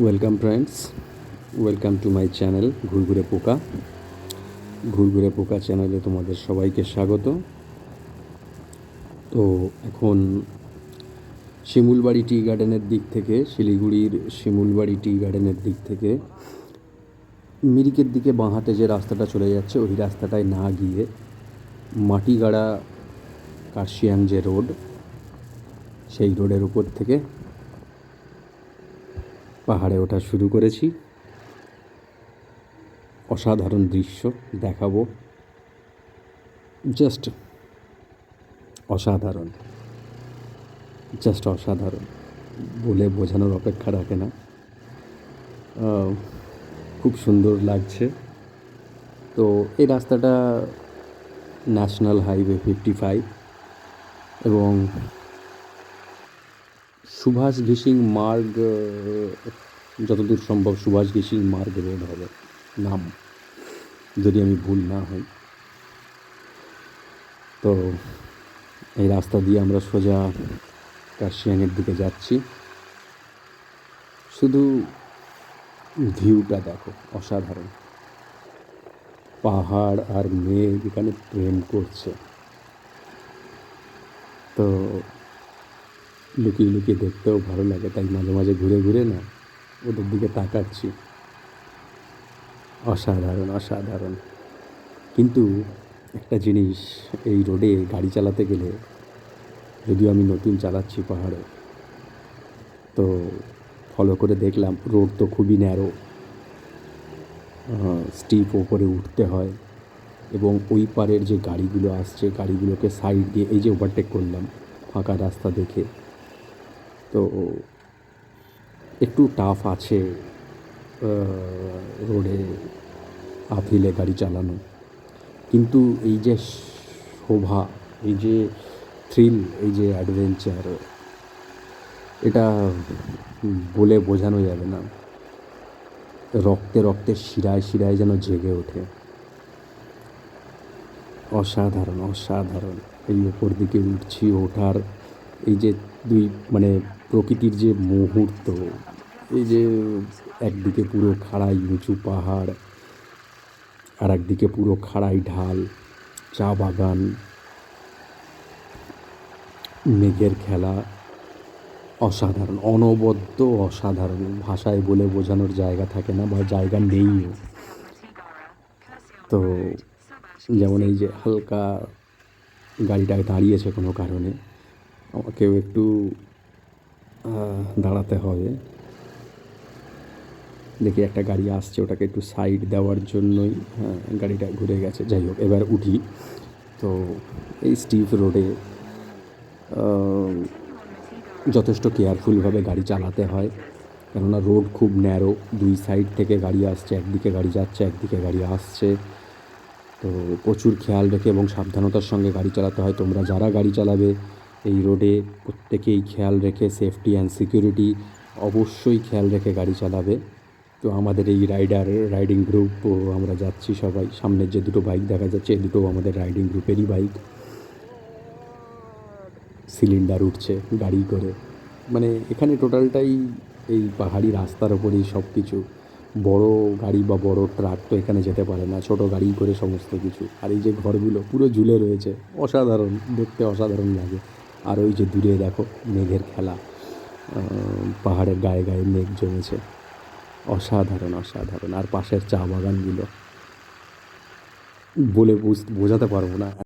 Welcome friends welcome to my channel ঘুরঘুরে পোকা ঘুরঘুরে পোকা চ্যানেলে তোমাদের সবাইকে স্বাগত। তো এখন শিমুলবাড়ি টি গার্ডেনের দিক থেকে, শিলিগুড়ির শিমুলবাড়ি টি গার্ডেনের দিক থেকে, মিরিকের দিকে বাঁ হাতে যে রাস্তাটা চলে যাচ্ছে, ওই রাস্তাটায় না গিয়ে মাটিগাড়া কার্শিয়াং যে রোড, সেই রোডের উপর থেকে পাহাড়ে ওঠা শুরু করেছি। অসাধারণ দৃশ্য দেখাবো। জাস্ট অসাধারণ। জাস্ট অসাধারণ। বলে বোঝানোর অপেক্ষা রাখে না। খুব সুন্দর লাগছে। তো এই রাস্তাটা ন্যাশনাল হাইওয়ে ফিফটি ফাইভ এবং সুভাষ ঘিসিং মার্গ যতদূর সম্ভব সুভাষ ঘিসিং মার্গ রোড হবে। নাম, যদি আমি ভুল না হই। তো, এই রাস্তা দিয়ে আমরা সোজা কার্শিয়াংয়ের দিকে যাচ্ছি। শুধু ভিউটা দেখো, অসাধারণ। পাহাড় আর মেঘ এখানে প্রেম করছে। তো লুকিয়ে লুকিয়ে দেখতেও ভালো লাগে, তাই মাঝে মাঝে ঘুরে ঘুরে না ওদের দিকে তাকাচ্ছি। অসাধারণ অসাধারণ। কিন্তু একটা জিনিস, এই রোডে গাড়ি চালাতে গেলে যদিও আমি নতুন চালাচ্ছি পাহাড়ে, তো ফলো করে দেখলাম, রোড তো খুবই ন্যারো স্টিপ ওপরে উঠতে হয় এবং ওই পারের যে গাড়িগুলো আসছে, গাড়িগুলোকে সাইড দিয়ে এই যে ওভারটেক করলাম, ফাঁকা রাস্তা দেখে। তো একটু টাফ আছে রোডে আফিলে গাড়ি চালানো। কিন্তু এই যে শোভা, এই যে থ্রিল এই যে অ্যাডভেঞ্চার এটা বলে বোঝানো যাবে না। রক্তে রক্তে শিরায় শিরায় যেন জেগে ওঠে। অসাধারণ অসাধারণ। এই ওপর দিকে উঠছি ওঠার, এই যে দুই মানে প্রকৃতির যে মুহূর্ত, এই যে একদিকে পুরো খাড়াই উঁচু পাহাড় আর একদিকে পুরো খাড়াই ঢাল, চা বাগান, মেঘের খেলা, অসাধারণ, অনবদ্য অসাধারণ। ভাষায় বলে বোঝানোর জায়গা থাকে না বা জায়গা নেইও। তো যেমন এই যে হালকা গাড়িটা দাঁড়িয়েছে কোনো কারণে আমাকেও একটু দাঁড়াতে হবে। দেখি একটা গাড়ি আসছে, ওটাকে একটু সাইড দেওয়ার জন্যই হ্যাঁ গাড়িটা ঘুরে গেছে। যাই হোক, এবার উঠি। তো এই স্টিভ রোডে যথেষ্ট কেয়ারফুলভাবে গাড়ি চালাতে হয়। কেননা রোড খুব ন্যারো দুই সাইড থেকে গাড়ি আসছে, একদিকে গাড়ি যাচ্ছে, একদিকে গাড়ি আসছে। তো প্রচুর খেয়াল রেখে এবং সাবধানতার সঙ্গে গাড়ি চালাতে হয়। তোমরা যারা গাড়ি চালাবে এই রোডে প্রত্যেকেই খেয়াল রেখে সেফটি অ্যান্ড সিকিউরিটি অবশ্যই খেয়াল রেখে গাড়ি চালাবে। তো আমাদের এই রাইডার রাইডিং গ্রুপ আমরা যাচ্ছি সবাই। সামনের যে দুটো বাইক দেখা যাচ্ছে এই দুটো আমাদের রাইডিং গ্রুপেরই বাইক সিলিন্ডার উঠছে গাড়ি করে। মানে এখানে টোটালটাই এই পাহাড়ি রাস্তার ওপরেই সব কিছু বড় গাড়ি বা বড় ট্রাক তো এখানে যেতে পারে না, ছোট গাড়ি করে সমস্ত কিছু। আর এই যে ঘরগুলো পুরো ঝুলে রয়েছে, অসাধারণ, দেখতে অসাধারণ লাগে। আর ওই যে দূরে দেখো মেঘের খেলা পাহাড়ের গায়ে গায়ে মেঘ জমেছে। অসাধারণ অসাধারণ। আর পাশের চা বাগানগুলো। বলে বুঝ, বোঝাতে পারব না।